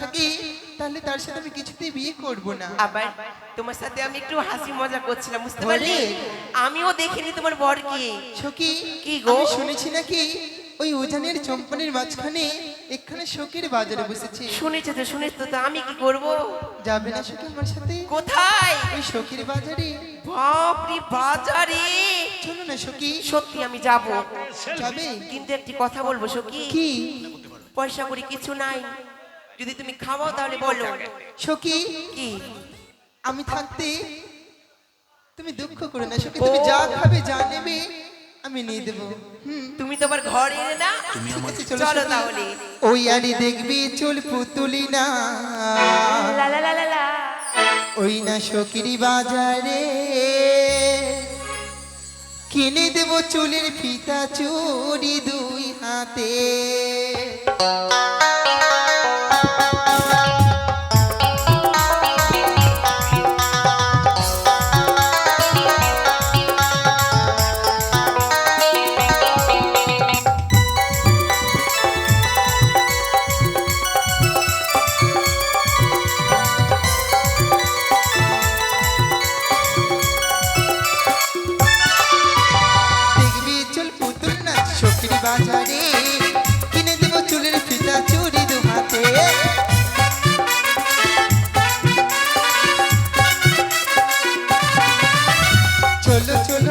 থাকে তাহলে তার সাথে আমি কিছুতেই বিয়ে করব না। আবার তোমার সাথে আমি একটু হাসি মজা করছিলাম বুঝতে? পারলি? আমিও দেখিনি তোমার বরকে সখী কি গো? শুনেছি নাকি ওই উজানের চম্পনের মাঝখানে এখানে শোকের বাজারে বসেছে। শুনেছো তো শুনেছো তো আমি কি করব? যাবে না সখী আমার সাথে? কোথায়? ওই শোকের বাজারে। বাপরি বাজারে। চলো না সখী। সত্যি আমি যাব। যাবে? কিন্তু একটি কথা বলব সখী। কি? পয়সা করি কিছু নাই। যদি তুমি খাওয়াও তাহলে বলো। সখী কি? আমি থাকতে তুমি দুঃখ করো না সখী তুমি যা খাবে যা নেবে আমি নিয়ে দেবো। তুমি তোমার ঘরে এলে না? চলো চলো তাহলে। ওই আলি দেখবি চুল পুতুলি না। লা লা লা লা লা। ওই না সকিরি বাজারে। কিনে দেব চুলের ফিতা চুরি দুই হাতে। বাজারে। কিনে দেব চুলের ফিতা চুরি দু হাতে চলো চলো।